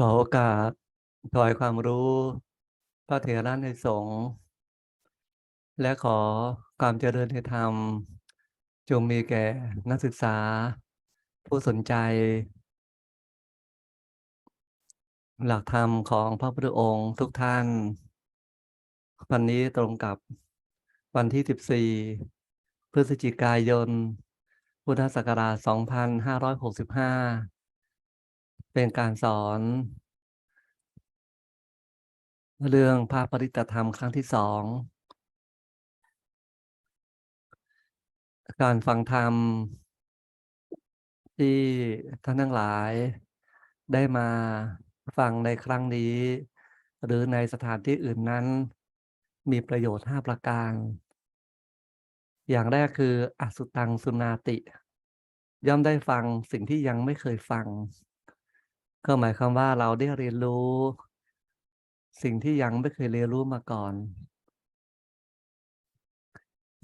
ขอโอกาสถวายความรู้ พระเถระในสงฆ์และขอความเจริญในธรรม จงมีแก่นักศึกษา ผู้สนใจ หลักธรรมของพระพุทธองค์ทุกท่าน วันนี้ตรงกับวันที่ 14 พฤศจิกายน พุทธศักราช 2565 เป็นการสอน เรื่องพระปริตธรรมครั้งที่สอง การฟังธรรม ที่ท่านทั้งหลาย ได้มาฟังในครั้งนี้ หรือในสถานที่อื่นนั้น มีประโยชน์ห้าประการ อย่างแรกคืออสุตังสุนาติ ย่อมได้ฟังสิ่งที่ยังไม่เคยฟัง ก็หมายความว่าเราได้เรียนรู้ สิ่งที่ยังไม่เคยเรียนรู้มาก่อน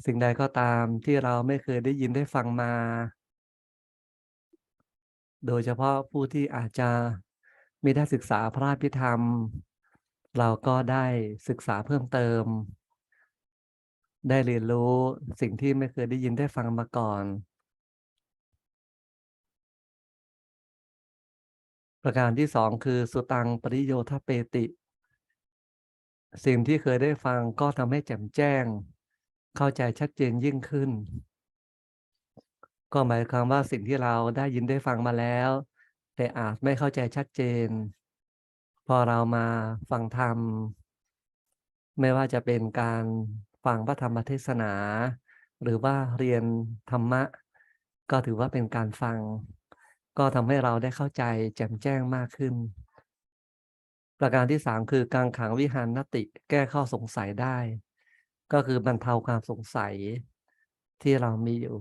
สิ่งใดก็ตามที่เราไม่เคยได้ยินได้ฟังมา โดยเฉพาะผู้ที่อาจจะไม่ได้ศึกษาพระพิธรรม เราก็ได้ศึกษาเพิ่มเติม ได้เรียนรู้สิ่งที่ไม่เคยได้ยินได้ฟังมาก่อน ประการที่สองคือสุตังปริโยทเปติ สิ่งที่เคยได้ฟังก็ทำให้แจ่มแจ้ง เข้าใจชัดเจนยิ่งขึ้น ก็หมายความว่าสิ่งที่เราได้ยินได้ฟังมาแล้ว แต่อาจไม่เข้าใจชัดเจน พอเรามาฟังธรรม ไม่ว่าจะเป็นการฟังพระธรรมเทศนา หรือว่าเรียนธรรมะ ก็ถือว่าเป็นการฟัง ก็ทำให้เราได้เข้าใจแจ่มแจ้งมากขึ้น ประการที่สามคือการขังวิหารนติแก้ข้อสงสัยได้ ก็คือบรรเทาความสงสัยที่เรามีอยู่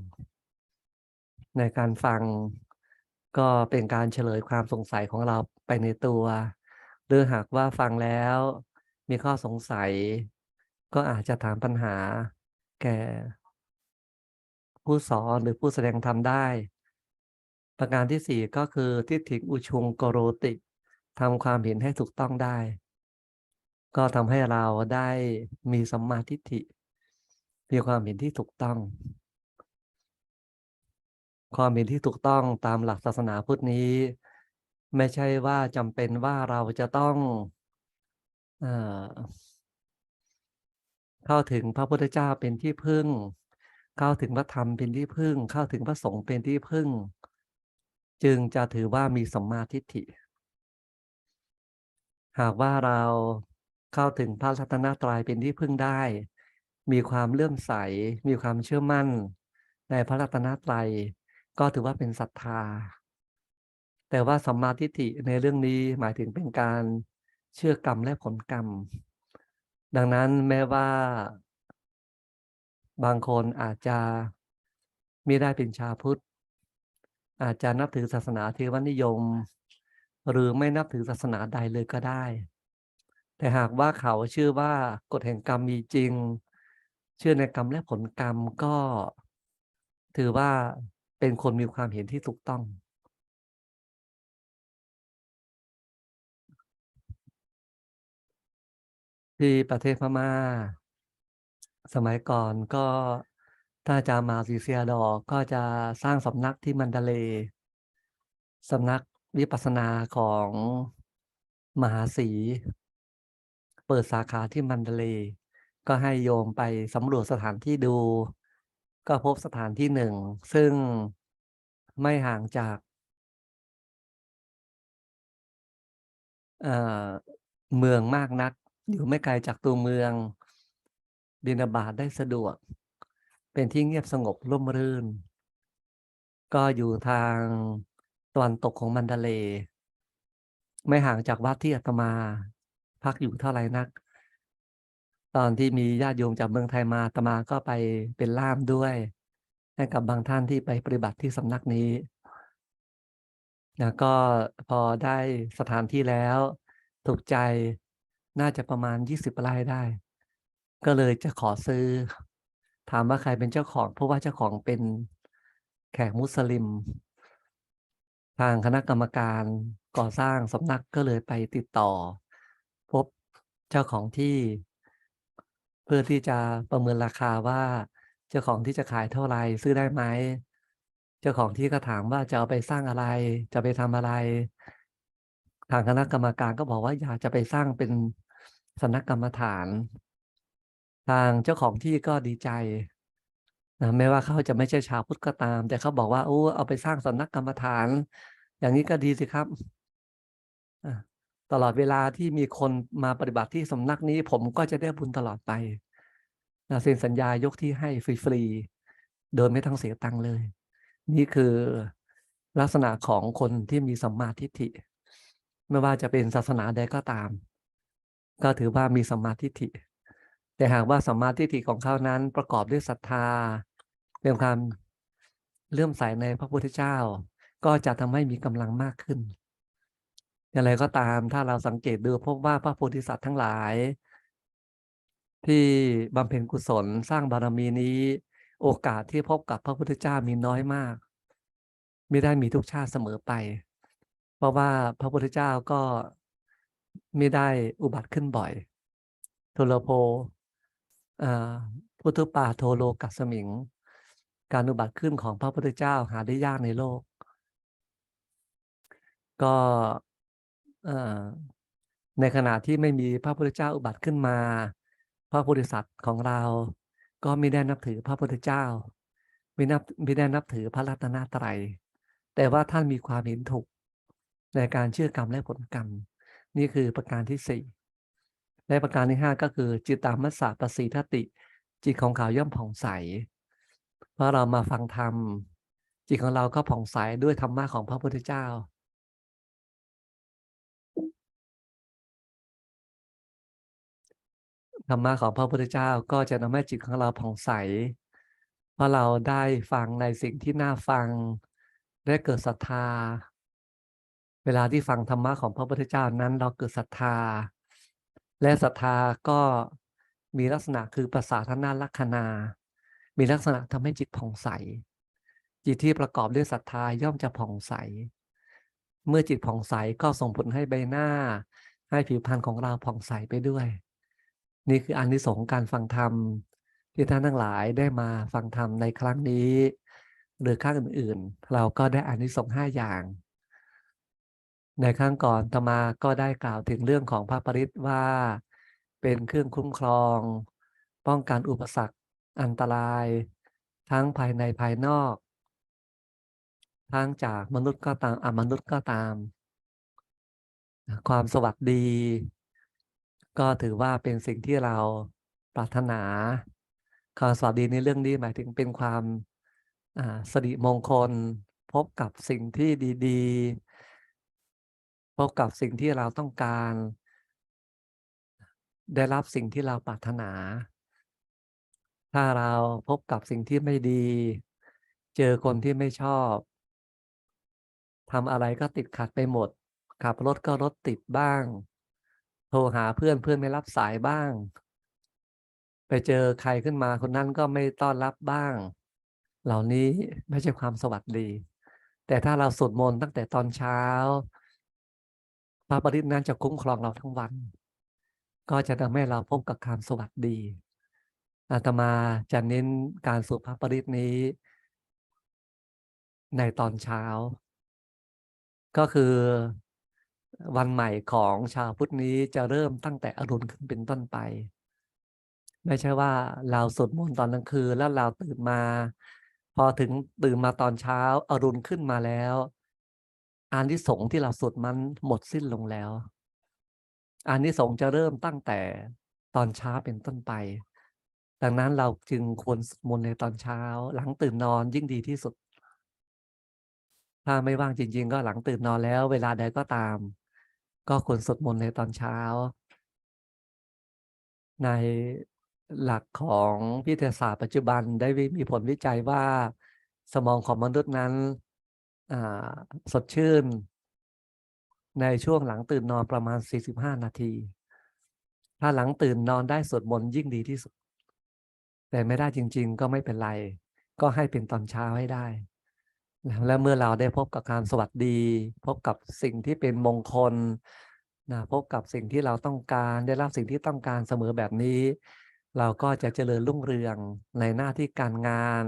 ในการฟังก็เป็นการเฉลยความสงสัยของเราไปในตัว หรือหากว่าฟังแล้วมีข้อสงสัย ก็อาจจะถามปัญหาแก่ผู้สอนหรือผู้แสดงธรรมได้ ประการที่สี่ก็คือทิฏฐิอุชุงโกโรติทำความเห็นให้ถูกต้องได้ ก็ทำให้เราได้มีสัมมาทิฏฐิมีความเห็นที่ถูกต้อง ความเห็นที่ถูกต้องตามหลักศาสนาพุทธนี้ ไม่ใช่ว่าจำเป็นว่าเราจะต้องเอเข้าถึงพระพุทธเจ้าเป็นที่พึ่ง เข้าถึงพระธรรมเป็นที่พึ่ง เข้าถึงพระสงฆ์เป็นที่พึ่ง จึงจะถือว่ามีสัมมาทิฏฐิ หากว่าเราเข้าถึงพระรัตนตรัยเป็นที่พึ่งได้ มีความเลื่อมใส มีความเชื่อมั่น ในพระรัตนตรัย ก็ถือว่าเป็นศรัทธา แต่ว่าสัมมาทิฏฐิในเรื่องนี้หมายถึงเป็นการเชื่อกรรมและผลกรรม ดังนั้นแม้ว่า บางคนอาจจะไม่ได้เป็นชาพุทธ อาจจะนับถือศาสนาเทวนิยม หรือไม่นับถือศาสนาใดเลยก็ได้ แต่หากว่าเขาเชื่อว่ากฎแห่งกรรมมีจริง เชื่อในกรรมและผลกรรมก็ ถือว่าเป็นคนมีความเห็นที่ถูกต้องที่ประเทศพม่า สมัยก่อนก็ ถ้าอาจารย์มาซีเซียดอก็จะสร้างสำนักที่มันดาเลสำนักวิปัสสนาของมหาศรีเปิดสาขาที่มันดาเล ก็ให้โยมไปสำรวจสถานที่ดู ก็พบสถานที่หนึ่ง ซึ่งไม่ห่างจากเอ่อเมืองมากนัก อยู่ไม่ไกลจากตัวเมืองบินาบาตได้สะดวก เป็นที่เงียบสงบร่มรื่น ก็อยู่ทางตะวันตกของมันดาเล ไม่ห่างจากวัดที่อาตมา พักอยู่เท่าไหร่นัก ตอนที่มีญาติโยมจากเมืองไทยมาอาตมาก็ไปเป็นล่ามด้วย ให้กับบางท่านที่ไปปฏิบัติที่สำนักนี้แล้วก็พอได้สถานที่แล้ว ถูกใจน่าจะประมาณยี่สิบไร่ได้ ก็เลยจะขอซื้อ ถามว่าใครเป็นเจ้าของ เพราะว่าเจ้าของเป็นแขกมุสลิม ทางคณะกรรมการก่อสร้างสำนักก็เลยไปติดต่อ พบเจ้าของที่ เพื่อที่จะประเมินราคาว่าเจ้าของที่จะขายเท่าไหรซื้อได้ไหมเจ้าของที่ก็ถามว่าจะเอาไปสร้างอะไร จะไปทำอะไร ทางคณะกรรมการก็บอกว่าอยากจะไปสร้างเป็นสำนักกรรมฐานางเจ้าของที่ก็ดีใจนะแม้ว่าเขาจะไม่ใช่ชาวพุทธก็ตาม แต่เขาบอกว่าโอ้เอาไปสร้างสำนักกรรมฐาน อย่างนี้ก็ดีสิครับตลอดเวลาที่มีคนมาปฏิบัติที่สำนักนี้ ผมก็จะได้บุญตลอดไปนะเซ็นสัญญายกที่ให้ฟรีๆโดยไม่ต้องเสียตังค์เลย นี่คือลักษณะของคนที่มีสัมมาทิฏฐิ ไม่ว่าจะเป็นศาสนาใดก็ตาม ก็ถือว่ามีสัมมาทิฏฐิ แต่หากว่าสัมมาทิฏฐิของเขานั้นประกอบด้วยศรัทธาเป็นความเลื่อมใสในพระพุทธเจ้า ก็จะทำให้มีกำลังมากขึ้น อย่างไรก็ตามถ้าเราสังเกตดูพบว่าพระโพธิสัตว์ทั้งหลาย ที่บำเพ็ญกุศลสร้างบารมีนี้ โอกาสที่พบกับพระพุทธเจ้ามีน้อยมาก ไม่ได้มีทุกชาติเสมอไป เพราะว่าพระพุทธเจ้าก็ไม่ได้อุบัติขึ้นบ่อยโทโลโพ พุทธปาโทโลกัสมิง การอุบัติขึ้นของพระพุทธเจ้าหาได้ยากในโลก ก็ในขณะที่ไม่มีพระพุทธเจ้าอุบัติขึ้นมา พระโพธิสัตว์ของเรา ก็ไม่ได้นับถือพระพุทธเจ้า ไม่นับไม่ได้นับถือพระรัตนตรัย แต่ว่าท่านมีความเห็นถูกในการเชื่อกรรมและผลกรรม นี่คือประการที่สี่ และประการที่ห้าก็คือ จิตตามัสสะปสีทติ จิตของเขาย่อมผ่องใส เพราะเรามาฟังธรรม จิตของเราก็ผ่องใสด้วยธรรมะของพระพุทธเจ้า ธรรมะของพระพุทธเจ้าก็จะทำให้จิตของเราผ่องใส เพราะเราได้ฟังในสิ่งที่น่าฟังได้เกิดศรัทธา เวลาที่ฟังธรรมะของพระพุทธเจ้านั้นเราเกิดศรัทธา และศรัทธาก็มีลักษณะคือภาษาทนาลักษณา มีลักษณะทำให้จิตผ่องใส จิตที่ประกอบด้วยศรัทธาย่อมจะผ่องใส เมื่อจิตผ่องใสก็ส่งผลให้ใบหน้า ให้ผิวพรรณของเราผ่องใสไปด้วย นี่คืออานิสงส์การฟังธรรม ที่ท่านทั้งหลายได้มาฟังธรรมในครั้งนี้ หรือครั้งอื่นๆ เราก็ได้อานิสงส์ห้าอย่าง ในครั้งก่อนตมาก็ได้กล่าวถึงเรื่องของพระปริตว่า เป็นเครื่องคุ้มครอง ป้องกันอุปสรรค อันตราย ทั้งภายในภายนอก ทั้งจากมนุษย์ก็ตามอมนุษย์ก็ตาม ความสวัสดี ก็ถือว่าเป็นสิ่งที่เราปรารถนาความสวัสดีในเรื่องนี้หมายถึงเป็นความอ่าสิริมงคลพบกับสิ่งที่ดี ๆ บกับสิ่งที่เราต้องการ ได้รับสิ่งที่เราปรารถนา ถ้าเราพบกับสิ่งที่ไม่ดี เจอคนที่ไม่ชอบทำอะไรก็ติดขัดไปหมด ขับรถก็รถติดบ้าง โทรหาเพื่อนเพื่อนไม่รับสายบ้าง ไปเจอใครขึ้นมาคนนั้นก็ไม่ต้อนรับบ้าง เหล่านี้ไม่ใช่ความสวัสดี แต่ถ้าเราสวดมนต์ตั้งแต่ตอนเช้า พระปริตนั้นจะคุ้มครองเราทั้งวัน ก็จะทำให้เราพบกับความสวัสดี อาตมาจะเน้นการสวดพระปริตนี้ ในตอนเช้า ก็คือวันใหม่ของชาวพุทธนี้จะเริ่มตั้งแต่อรุณขึ้นเป็นต้นไป ไม่ใช่ว่าเราสวดมนต์ตอนกลางคืนแล้วเราตื่นมา พอถึงตื่นมาตอนเช้าอรุณขึ้นมาแล้ว อานิสงส์ที่เราสวดมันหมดสิ้นลงแล้ว อานิสงส์จะเริ่มตั้งแต่ตอนเช้าเป็นต้นไป ดังนั้นเราจึงควรสวดมนต์ในตอนเช้า หลังตื่นนอนยิ่งดีที่สุด ถ้าไม่ว่างจริง ๆ ก็หลังตื่นนอนแล้ว เวลาใดก็ตาม ก็ควรสวดมนต์ในตอนเช้า ในหลักของวิทยาศาสตร์ปัจจุบันได้มีผลวิจัยว่าสมองของมนุษย์นั้น สดชื่น ในช่วงหลังตื่นนอนประมาณ 45 นาที ถ้าหลังตื่นนอนได้สวดมนต์ยิ่งดีที่สุด แต่ไม่ได้จริง ๆ ก็ไม่เป็นไร ก็ให้เป็นตอนเช้าให้ได้ และเมื่อเราได้พบกับการสวัสดี พบกับสิ่งที่เป็นมงคลนะพบกับสิ่งที่เราต้องการได้รับสิ่งที่ต้องการเสมอแบบนี้ เราก็จะเจริญรุ่งเรืองในหน้าที่การงาน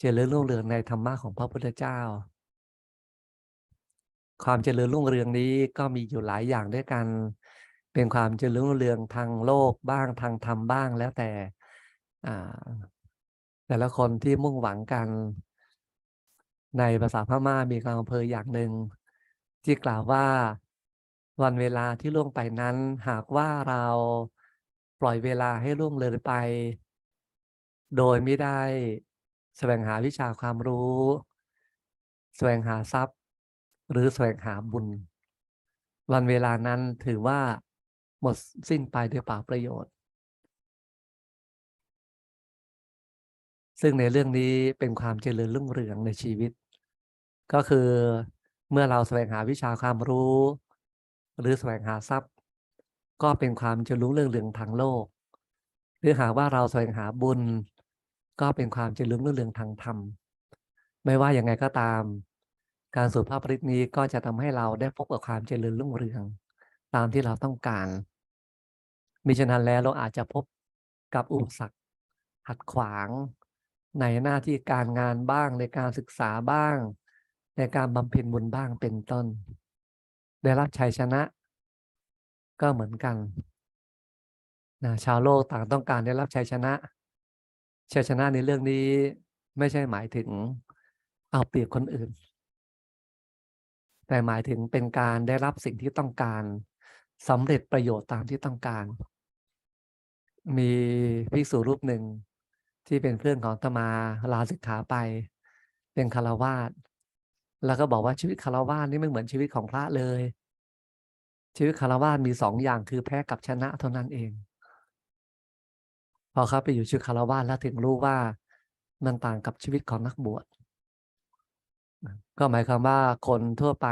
เจริญรุ่งเรืองในธรรมะของพระพุทธเจ้า ความเจริญรุ่งเรืองนี้ก็มีอยู่หลายอย่างด้วยกัน เป็นความเจริญรุ่งเรืองทางโลกบ้างทางธรรมบ้างแล้วแต่แต่ละคนที่มุ่งหวังกัน ในภาษาพม่ามีคำอำเภออย่างหนึ่ง ที่กล่าวว่าวันเวลาที่ล่วงไปนั้น หากว่าเราปล่อยเวลาให้ล่วงเลยไป โดยไม่ได้แสวงหาวิชาความรู้ แสวงหาทรัพย์ หรือแสวงหาบุญ วันเวลานั้นถือว่าหมดสิ้นไปด้วยเปล่าประโยชน์ ซึ่งในเรื่องนี้เป็นความเจริญรุ่งเรืองในชีวิต ก็คือเมื่อเราแสวงหาวิชาความรู้ หรือแสวงหาทรัพย์ ก็เป็นความเจริญรุ่งเรืองทางโลก หรือหากว่าเราแสวงหาบุญ ก็เป็นความเจริญรุ่งเรืองทางธรรม ไม่ว่าอย่างไงก็ตาม การสวดพระปริตนี้ก็จะทำให้เราได้พบกับความเจริญรุ่งเรือง ตามที่เราต้องการ มิฉะนั้นแล้วเราอาจจะพบกับอุปสรรคหัดขวาง ในหน้าที่การงานบ้างในการศึกษาบ้าง ในการบำเพ็ญบุญบ้างเป็นต้น ได้รับชัยชนะ ก็เหมือนกันนะชาวโลกต่างต้องการได้รับชัยชนะ ชัยชนะในเรื่องนี้ไม่ใช่หมายถึงเอาเปรียบคนอื่น แต่หมายถึงเป็นการได้รับสิ่งที่ต้องการสำเร็จประโยชน์ตามที่ต้องการ มีภิกษุรูปหนึ่งที่เป็นเพื่อนของตมาลาสิกขาไป เป็นคารวาสแล้วก็บอกว่าชีวิตคารวาสนี่ไม่เหมือนชีวิตของพระเลย ชีวิตคารวาสมีสองอย่างคือแพ้กับชนะเท่านั้นเอง พอเขาไปอยู่ชีวิตคารวาสแล้วถึงรู้ว่ามันต่างกับชีวิตของนักบวช ก็หมายความว่าคนทั่วไป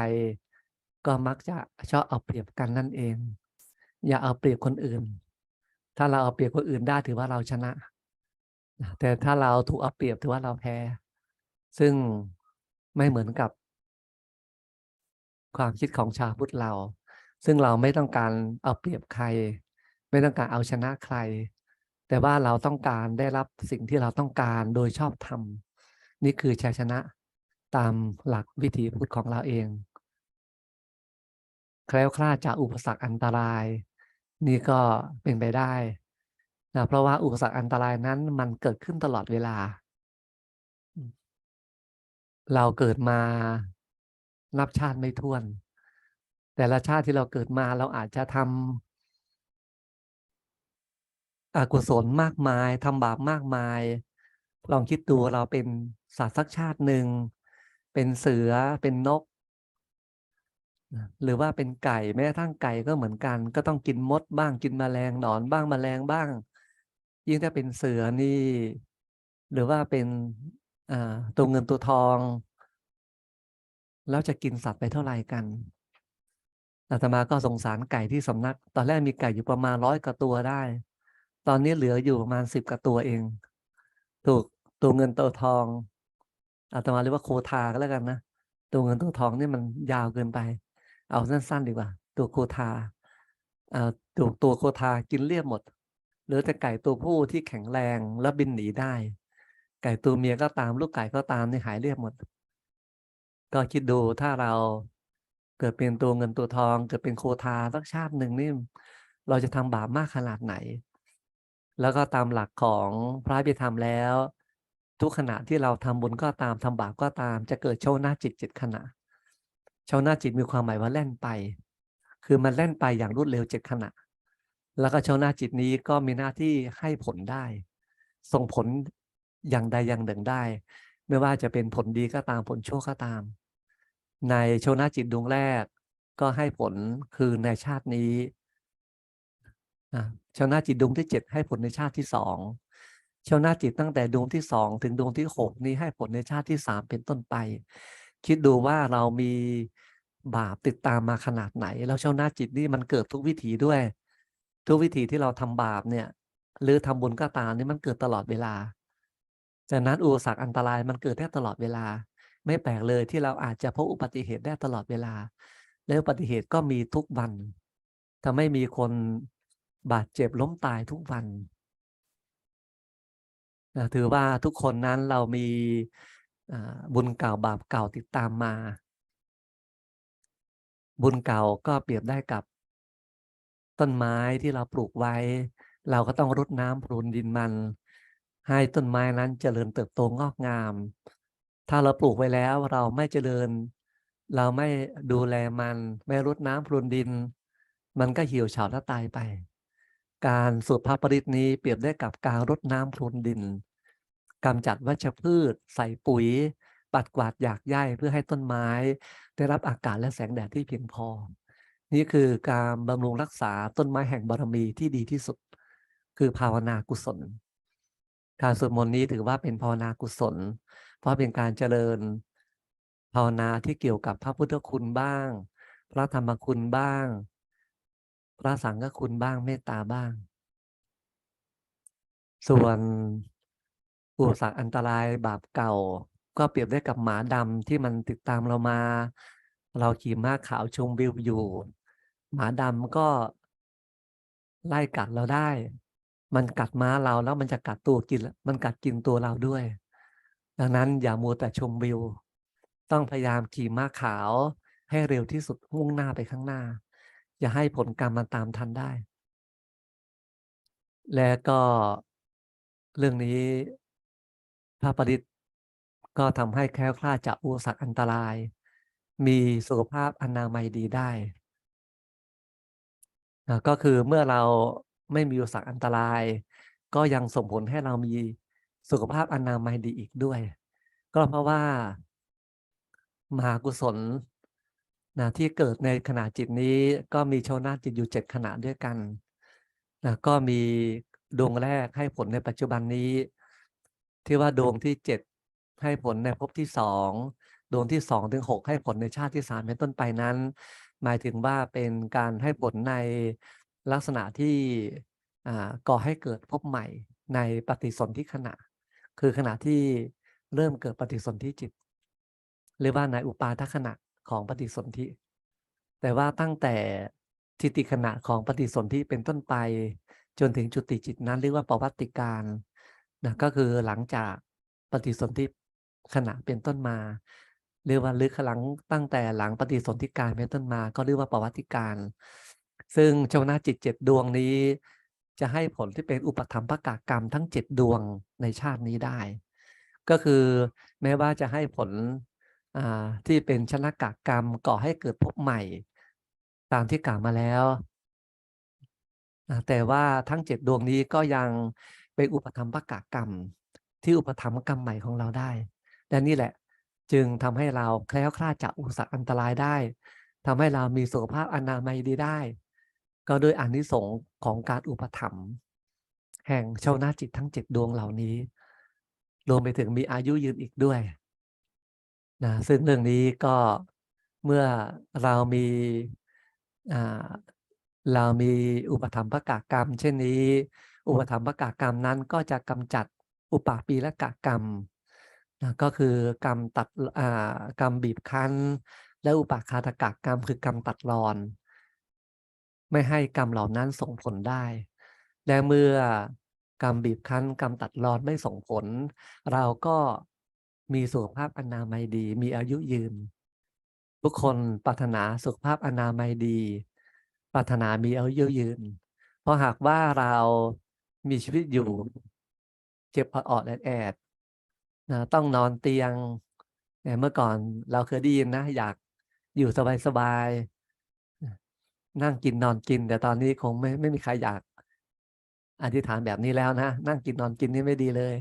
ก็มักจะชอบเอาเปรียบกันนั่นเอง อย่าเอาเปรียบคนอื่น ถ้าเราเอาเปรียบคนอื่นได้ถือว่าเราชนะ แต่ถ้าเราถูกเอาเปรียบถือว่าเราแพ้ ซึ่งไม่เหมือนกับ ความคิดของชาวพุทธเรา ซึ่งเราไม่ต้องการเอาเปรียบใคร ไม่ต้องการเอาชนะใคร แต่ว่าเราต้องการได้รับสิ่งที่เราต้องการโดยชอบธรรมนี่คือชัยชนะ ตามหลักวิถีพุทธของเราเอง แคล้วคลาดจากอุปสรรคอันตราย นี่ก็เป็นไปได้นะเพราะว่าอุปสรรคอันตรายนั้นมันเกิดขึ้นตลอดเวลา เราเกิดมานับชาติไม่ถ้วน แต่ละชาติที่เราเกิดมาเราอาจจะทำอกุศลมากมายทำบาปมากมาย ลองคิดดูเราเป็นสัตว์สักชาติหนึ่ง เป็นเสือเป็นนก หรือว่าเป็นไก่แม้กระทั่งไก่ก็เหมือนกัน ก็ต้องกินมดบ้างกินแมลงหนอนบ้างแมลงบ้าง ยิ่งถ้าเป็นเสือนี่ หรือว่าเป็นตัวเงินตัวทองแล้วจะกินสัตว์ไปเท่าไหร่กัน อาตมาก็สงสารไก่ที่สำนัก ตอนแรกมีไก่อยู่ประมาณร้อยกว่าตัวได้ ตอนนี้เหลืออยู่ประมาณสิบกว่าตัวเอง ถูกตัวเงินตัวทอง อาตมาเรียกว่าโคทาก็แล้วกันนะตัวเงินตัวทองนี่มันยาวเกินไป เอาสั้นๆดีกว่า ตัวโคทาอ่าตัวตัวโคทากินเรียบหมดเหลือแต่ไก่ตัวผู้ที่แข็งแรงและบินหนีได้ ไก่ตัวเมียก็ตามลูกไก่ก็ตามนี่หายเรียบหมด ก็คิดดูถ้าเราเกิดเป็นตัวเงินตัวทอง เกิดเป็นโคทาสักชาติหนึ่งนี่เราจะทำบาปมากขนาดไหน แล้วก็ตามหลักของพระพิธรรมแล้ว ทุกขณะที่เราทำบุญก็ตามทำบาปก็ตาม จะเกิดโชว์หน้าจิตเจ็ดขณะโชว์หน้าจิตมีความหมายว่าแล่นไป คือมันแล่นไปอย่างรวดเร็วเจ็ดขณะ แล้วก็โชว์หน้าจิตนี้ก็มีหน้าที่ให้ผลได้ ส่งผลอย่างใดอย่างหนึ่งได้ ไม่ว่าจะเป็นผลดีก็ตามผลชั่วก็ตาม ในโชวนาจิตดวงแรก ก็ให้ผลคือในชาตินี้ชาวนาจิตดวงที่เจ็ดให้ผลในชาติที่สอง ชาวนาจิตตั้งแต่ดวงที่สองถึงดวงที่หกนี้ให้ผลในชาติที่สามเป็นต้นไป คิดดูว่าเรามีบาปติดตามมาขนาดไหน แล้วชาวนาจิตนี่มันเกิดทุกวิถีด้วย ทุกวิถีที่เราทำบาปเนี่ย หรือทำบุญก็ตามนี่มันเกิดตลอดเวลาจากนั้นอุปสรรคอันตรายมันเกิดแทบตลอดเวลา ไม่แปลกเลยที่เราอาจจะพบอุบัติเหตุได้ตลอดเวลา และอุบัติเหตุก็มีทุกวันทำให้มีคนบาดเจ็บล้มตายทุกวัน ถือว่าทุกคนนั้นเรามีบุญเก่าบาปเก่าติดตามมา บุญเก่าก็เปรียบได้กับต้นไม้ที่เราปลูกไว้ เราก็ต้องรดน้ำพรวนดินมัน ให้ต้นไม้นั้นเจริญเติบโตงอกงาม ถ้าเราปลูกไว้แล้วเราไม่เจริญ เราไม่ดูแลมัน ไม่รดน้ำพรวนดิน มันก็เหี่ยวเฉาและตายไป การสวดพระปริตนี้เปรียบได้กับการรดน้ำพรวนดิน กำจัดวัชพืช ใส่ปุ๋ย ปัดกวาดหยากไย่เพื่อให้ต้นไม้ ได้รับอากาศและแสงแดดที่เพียงพอ นี่คือการบำรุงรักษาต้นไม้แห่งบารมีที่ดีที่สุด คือภาวนากุศล การสวดมนต์นี้ถือว่าเป็นภาวนากุศล เพราะเป็นการเจริญ ภาวนาที่เกี่ยวกับพระพุทธคุณบ้าง พระธรรมคุณบ้าง พระสังฆคุณบ้างเมตตาบ้างส่วน อุปสรรคอันตรายบาปเก่า ก็เปรียบได้กับหมาดำที่มันติดตามเรามา เราขี่ม้าขาวชมวิวอยู่ หมาดำก็ไล่กัดเราได้ มันกัดม้าเราแล้วมันจะกัดตัวกิน มันกัดกินตัวเราด้วย ดังนั้นอย่ามัวแต่ชมวิว ต้องพยายามขี่ม้าขาว ให้เร็วที่สุดมุ่งหน้าไปข้างหน้า อย่าให้ผลกรรมมันตามทันได้ และก็เรื่องนี้ พระปริตก็ทำให้แคล้วคลาดจากอุปสรรคอันตราย มีสุขภาพอนามัยดีได้ ก็คือเมื่อเราไม่มีอุปสรรคอันตราย ก็ยังส่งผลให้เรามีสุขภาพอนามัยดีอีกด้วย ก็เพราะว่า มหากุศลนะที่เกิดในขณะจิตนี้ก็มีโชนาจิตอยู่เจ็ดขณะด้วยกันนะก็มีดวงแรกให้ผลในปัจจุบันนี้ ที่ว่าดวงที่เจ็ดให้ผลในภพที่สองดวงที่สองถึงหกให้ผลในชาติที่สามเป็นต้นไปนั้น หมายถึงว่าเป็นการให้ผลในลักษณะที่ก่อให้เกิดภพใหม่ในปฏิสนธิขณะ คือขณะที่เริ่มเกิดปฏิสนธิจิต หรือว่าในอุปาทขณะของปฏิสนธิ แต่ว่าตั้งแต่ทิติขณะของปฏิสนธิเป็นต้นไป จนถึงจุติจิตนั้นเรียกว่าประวัติการ นะก็คือหลังจากปฏิสนธิขณะเป็นต้นมา เรียกว่าลึกหลังตั้งแต่หลังปฏิสนธิการเป็นต้นมา ก็เรียกว่าประวัติการ ซึ่งชาวนาจิตเจ็ดดวงนี้ จะให้ผลที่เป็นอุปธรรมภกากรรมทั้งเจ็ดดวงในชาตินี้ได้ ก็คือแม้ว่าจะให้ผลที่เป็นชนะกากรรมก่อให้เกิดภพใหม่ ตามที่กล่าวมาแล้ว แต่ว่าทั้งเจ็ดดวงนี้ก็ยัง เป็นอุปธรรมภกากรรม ที่อุปธรรมกรรมใหม่ของเราได้และนี่แหละจึงทำให้เราแคล้วคลาดจากอุปสรรคอันตรายได้ทำให้เรามีสุขภาพอนามัยดีได้ ก็โดยอานิสงส์ของการอุปถัมภ์แห่งชาวนาจิตทั้งเจ็ดดวงเหล่านี้รวมไปถึงมีอายุยืนอีกด้วยนะซึ่งเรื่องนี้ก็เมื่อเรามีเรามีอุปธรรมภกากรรม เช่นนี้ อุปธรรมกากรรมนั้นก็จะกำจัดอุปาปีและกากรรมนะก็คือกรรมตัดอ่ากรรมบีบคั้น และอุปาคาตกะกรรมคือกรรมตัดรอน ไม่ให้กรรมเหล่านั้นส่งผลได้ และเมื่อกรรมบีบคั้น กรรมตัดรอนไม่ส่งผล เราก็มีสุขภาพอนามัยดี มีอายุยืน ทุกคนปรารถนาสุขภาพอนามัยดี ปรารถนามีอายุยืน เพราะหากว่าเรา มีชีวิตอยู่ เจ็บพออดแอดแอดนะต้องนอนเตียงเมื่อก่อนเราเคยได้ยินนะ อยากอยู่สบายๆนั่งกินนอนกิน แต่ตอนนี้คงไม่ไม่มีใครอยาก อธิษฐานแบบนี้แล้วนะ นั่งกินนอนกินนี่ไม่ดีเลย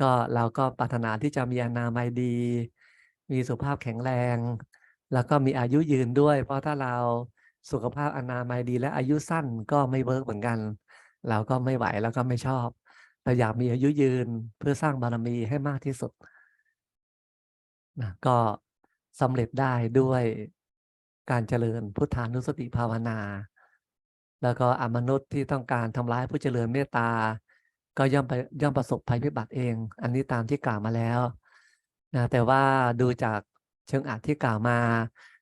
ก็เราก็ปรารถนาที่จะมีอนามัยดี มีสุขภาพแข็งแรง แล้วก็มีอายุยืนด้วย เพราะถ้าเราสุขภาพอนามัยดีและอายุสั้นก็ไม่เวิร์กเหมือนกัน เราก็ไม่ไหวแล้วก็ไม่ชอบเราอยากมีอายุยืนเพื่อสร้างบารมีให้มากที่สุดนะก็สำเร็จได้ด้วยการเจริญพุทธานุสติภาวนา แล้วก็อมนุษย์ที่ต้องการทำร้ายผู้เจริญเมตตา ก็ย่อมไปย่อมประสบภัยพิบัติเอง อันนี้ตามที่กล่าวมาแล้วนะแต่ว่าดูจากเชิงอ่านที่กล่าวมา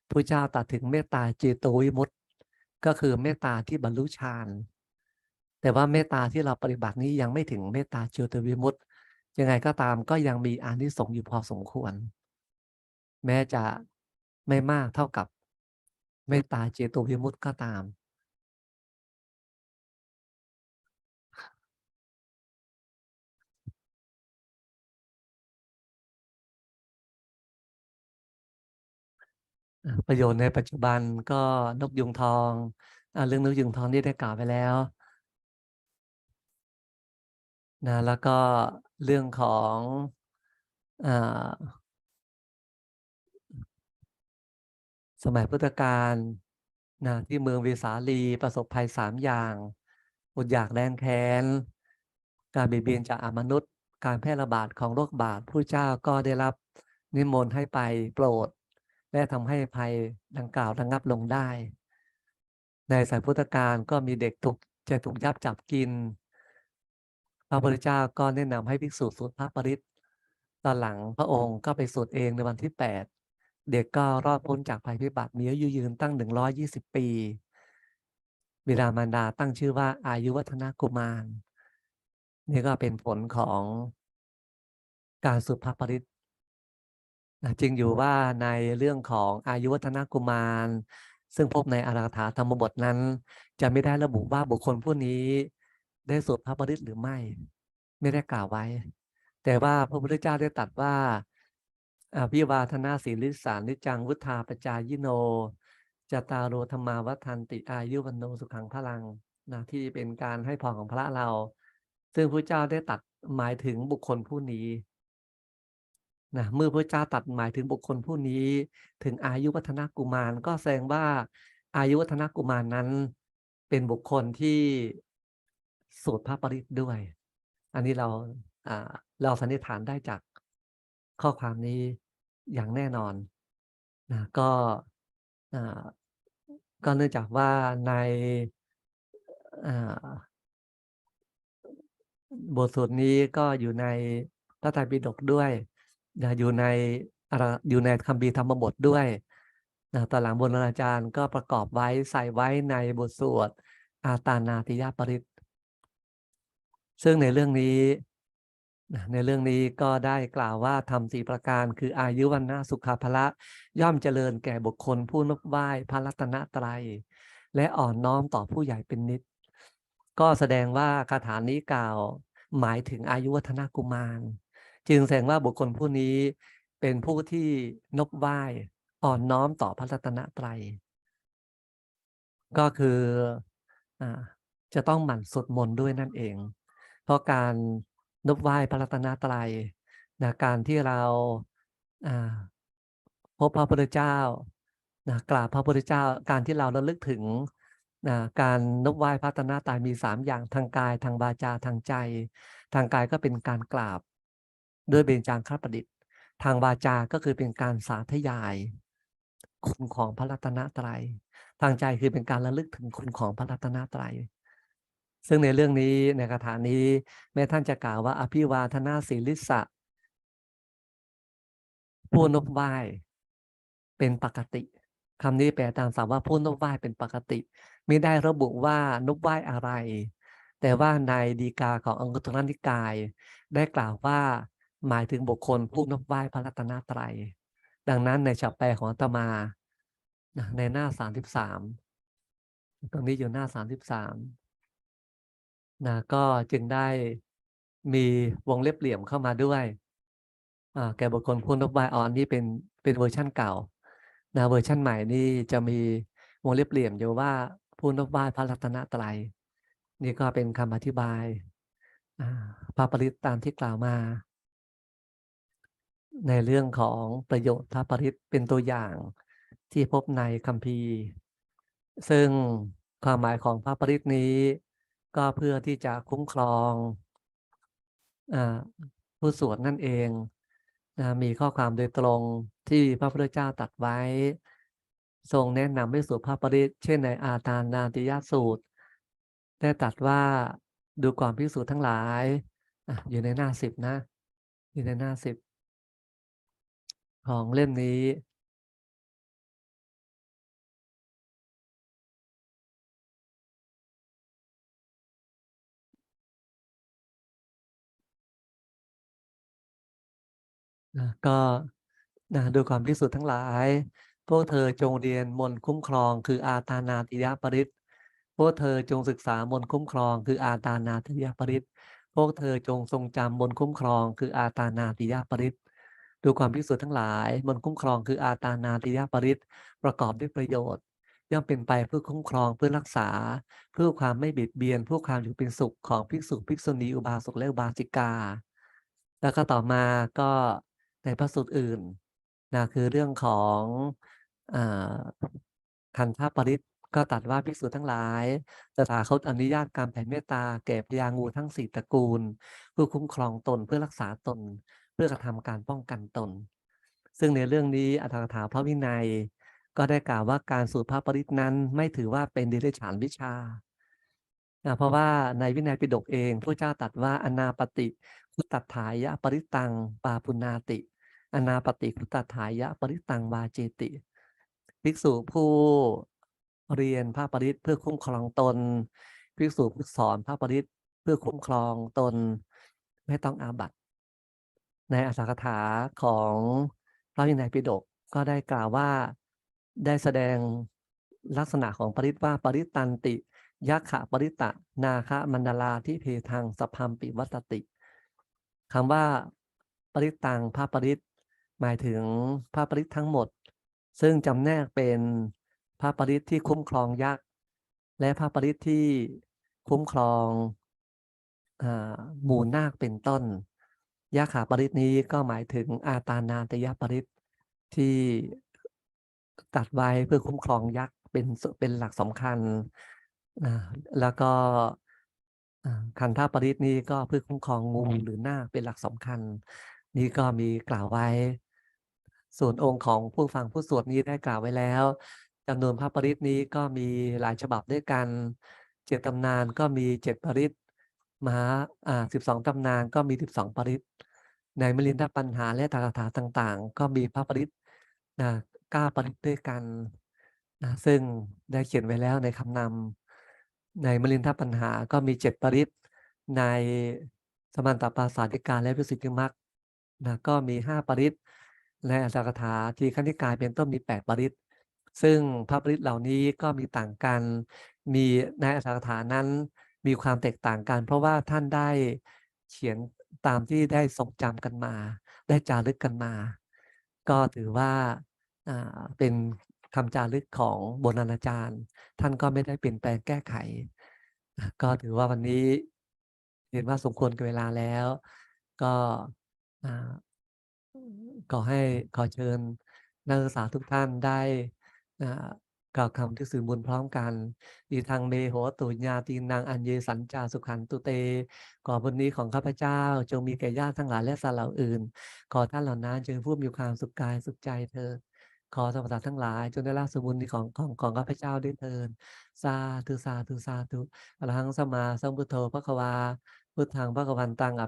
พระเจ้าตรัสถึงเมตตาเจโตวิมุตติก็คือเมตตาที่บรรลุฌาน แต่ว่าเมตตาที่เราปฏิบัตินี้ยังไม่ถึงเมตตาเจโตวิมุตติยังไงก็ตามก็ยังมีอานิสงส์อยู่พอสมควร แม้จะไม่มากเท่ากับเมตตาเจโตวิมุตติก็ตามประโยชน์ในปัจจุบันก็นกยุงทองอเรื่องนกยุงทองที่ได้กล่าวไปแล้ว นะ แล้วก็เรื่องของอสมัยพุทธกาลนะที่เมืองเวสาลีประสบภัยสามอย่างอดอยากแรงแค้น การเบียดเบียนจากอมนุษย์ การแพร่ระบาดของโรคบาดผู้เจ้าก็ได้รับนิมนต์ให้ไปโปรด และทำให้ภัยดังกล่าวระงับลงได้ ในสายพุทธกาลก็มีเด็กถูกจะถูกยับจับกิน พระพุทธเจ้าก็แนะนำให้ภิกษุสวดพระปริตตอนหลังพระองค์ก็ไปสวดเองในวันที่แปดเด็กก็รอดพ้นจากภัยพิบัติมีอายุยืนตั้งหนึ่งร้อยยี่สิบปีบิดามารดาตั้งชื่อว่าอายุวัฒนกุมาร นี่ก็เป็นผลของการสุภาพปริตจริงอยู่ว่าในเรื่องของอายุวัฒนกุมาร ซึ่งพบในอาราถาธรรมบทนั้น จะไม่ได้ระบุว่าบุคคลผู้นี้ ได้สวดพระปริตหรือไม่ ไม่ได้กล่าวไว้ แต่ว่าพระพุทธเจ้าได้ตรัสว่าอภิวาทนาสีลิสานิจังวุธาปจายิโนจตารโรธรรมาวัฏันติอายุวันโนสุขังพลังนะที่เป็นการให้พรของพระเรา ซึ่งพระเจ้าได้ตัดหมายถึงบุคคลผู้นี้นะเมื่อพระเจ้าตัดหมายถึงบุคคลผู้นี้ ถึงอายุวัฒนกุมาร ก็แสดงว่าอายุวัฒนกุมารนั้น เป็นบุคคลที่ สวดพระปริตด้วย อันนี้เราเราสันนิษฐานได้จากข้อความนี้อย่างแน่นอนนะก็ก็เนื่องจากว่าในบทสวดนี้ก็อยู่ในพระไตรปิฎกด้วยนะอยู่ในอยู่ในคัมภีร์ธรรมบทด้วยนะตอนหลังบราณอาจารย์ก็ประกอบไว้ใส่ไว้ในบทสวดอาตานาติยาปริต ซึ่งในเรื่องนี้ ในเรื่องนี้ก็ได้กล่าวว่าทำสี่ประการ คืออายุวันนะสุขภละย่อมเจริญแก่บุคคลผู้นบไหว้พระรัตนตรัย และอ่อนน้อมต่อผู้ใหญ่เป็นนิด ก็แสดงว่าคาถานี้กล่าวหมายถึงอายุวัฒนกุมาร จึงแสดงว่าบุคคลผู้นี้เป็นผู้ที่นบไหว้อ่อนน้อมต่อพระรัตนตรัย ก็คืออจะต้องหมั่นสวดมนต์ด้วยนั่นเอง เพราะการนบไหว้พระรัตนตรัยนะการที่เราพบพระพุทธเจ้านะกราบพระพุทธเจ้า การที่เราระลึกถึงนะการนบไหว้พระรัตนตรัยมีสามอย่างทางกายทางวาจาทางใจ ทางกายก็เป็นการกราบด้วยเบญจางคประดิษฐ์ ทางวาจา ก็คือเป็นการสาธยาย คุณของพระรัตนตรัย ทางใจคือเป็นการระลึกถึงคุณของพระรัตนตรัย ซึ่งในเรื่องนี้ในคาถานี้ แม้ท่านจะกล่าวว่า อภิวาทนาศีลิสะผู้นบไหวเป็นปกติคำนี้แปลตามสาว่าผู้นบไหวเป็นปกติ ไม่ได้ระบุว่านบไหวอะไร แต่ว่าในดีกาของอังคุตรนิกาย ได้กล่าวว่าหมายถึงบุคคลผู้นบไหวพระรัตนตรัย ดังนั้นในฉับแปลของอาตมาในหน้าสามสิบสามตรงนี้อยู่หน้าสามสิบสาม นะก็จึงได้มีวงเล็บเหลี่ยมเข้ามาด้วยแก่บุคคลผู้นบไหว้ออนนี่เป็นเป็นเวอร์ชั่นเก่านะเวอร์ชั่นใหม่นี่จะมีวงเล็บเหลี่ยมอยู่ว่าผู้นบไหว้พระรัตนตรัยนี่ก็เป็นคำอธิบายพระปริตตามที่กล่าวมา ในเรื่องของประโยชน์พระปริตเป็นตัวอย่างที่พบในคัมภีร์ ซึ่งความหมายของพระปริตนี้ ก็เพื่อที่จะคุ้มครองอผู้สวดนั่นเองมีข้อความโดยตรงที่พระพุทธเจ้าตัดไว้ ทรงแนะนำให้สวดพระปริตเช่นในอาตานานติยสูตร ได้ตรัสว่าดูก่อนพิสูจน์ทั้งหลายออยู่ในหน้าสิบนะ อยู่ในหน้าสิบของเล่มนี้ ก็นะดูก่อนภิกษุทั้งหลาย พวกเธอจงเรียนมนต์คุ้มครอง คืออาตานาติยปริตพวกเธอจงศึกษามนต์คุ้มครอง คืออาตานาติยปริตพวกเธอจงทรงจำมนต์คุ้มครอง คืออาตานาติยปริตดูความภิกษุทั้งหลายมนต์คุ้มครองคืออาตานาติยปริตประกอบด้วยประโยชน์ ย่อมเป็นไปเพื่อคุ้มครองเพื่อรักษา เพื่อความไม่บียดเบียนเพื่อความอยู่เป็นสุขของภิกษุภิกษุณีอุบาสกและอุบาสิกา แล้วก็ต่อมาก็ ในพระสูตรอื่นนะคือเรื่องของอคันธปริตก็ตัดว่าภิกษุทั้งหลายตถาคตอนุญาตการแผ่เมตตาแก่พญางูทั้งสี่ตระกูลเพื่อคุ้มครองตนเพื่อรักษาตน เพื่อกระทำการป้องกันตน ซึ่งในเรื่องนี้อัตถกถาพระวินัย ก็ได้กล่าวว่าการสวดพระปริตนั้นไม่ถือว่าเป็นเดรัจฉานวิชา อ่าเพราะว่าในวินัยปิฎกเองพระเจ้าตรัสว่าอนาปฏิคุตตถายะปริตังปาปุนาติ อนาปฏิคุตตถายะปริตังวาเจติภิกษุผู้เรียนพระปริตเพื่อคุ้มครองตนภิกษุผู้สอนพระปริตเพื่อคุ้มครองตนไม่ต้องอาบัติ ในอัตถกถาของพระวินัยปิฎกก็ได้กล่าวว่าได้แสดงลักษณะของปริตว่าปริตันติ ยักขะปริตะ นาคะมันดาลาที่เพทางสพพัมปิวัตติคำว่าปริตังพระปริตหมายถึงพระปริตทั้งหมด ซึ่งจำแนกเป็นพระปริตที่คุ้มครองยักษ์และพระปริตที่คุ้มครองอหมู่นาคเป็นต้นยะขาปริตนี้ก็หมายถึงอาตานาตยปริตที่ตัดไว้เพื่อคุ้มครองยักษ์เป็นเป็นหลักสำคัญ แล้วก็อ่าคันธปริตนี้ก็เพื่อคุ้มครองงูหรือนาคเป็นหลักสำคัญ นี่ก็มีกล่าวไว้ ส่วนองค์ของผู้ฟังผู้สวดนี้ได้กล่าวไว้แล้วจำนวนพระปริตนี้ก็มีหลายฉบับด้วยกันเจ็ดตำนานก็มีเจ็ดปริตมหาอ่าสิบสองตำนานก็มีสิบสองปริตในมลินทปัญหาและตถาถาต่างๆ ก็มีพระปริตนะเก้าปริตด้วยกันนะซึ่งได้เขียนไว้แล้วในคำนำ ในมลินทปัญหาก็มีเจ็ดปริตในสมันตปาสาธิการและวิสุทธิมรรคนะก็มีห้าปริตในอัตถกถาทีฆนิกายเป็นต้นมีแปดปริตซึ่งพระปริตเหล่านี้ก็มีต่างกัน มีในอัตถกถานั้นมีความแตกต่างกัน เพราะว่าท่านได้เขียนตามที่ได้ทรงจำกันมา ได้จารึกกันมา ก็ถือว่าอ่าเป็น คำจารึกของโบราณอาจารย์ ท่านก็ไม่ได้เปลี่ยนแปลงแก้ไข ก็ถือว่าวันนี้เห็นว่าสมควรกับเวลาแล้ว ก็ขอให้ขอเชิญนักศึกษาทุกท่านได้กล่าวคำที่สื่อบุญพร้อมกันอีทางเมโหตุญาตีนางอัญเยสัญจาสุขันตุเตขอบุญนี้ของข้าพเจ้า จงมีแก่ญาติทั้งหลายและสัตว์เหล่าอื่น ขอท่านเหล่านั้นจงพูดมีความสุขกายสุขใจเธอ ขอสมบัติทั้งหลายจนได้รับสมบุญนี้ของของของข้าพเจ้าด้วยเถินสาธุสาธุสาธุอรหังสมมาสัมพุทโธพระควาพุทธังพระกวันตังอภิ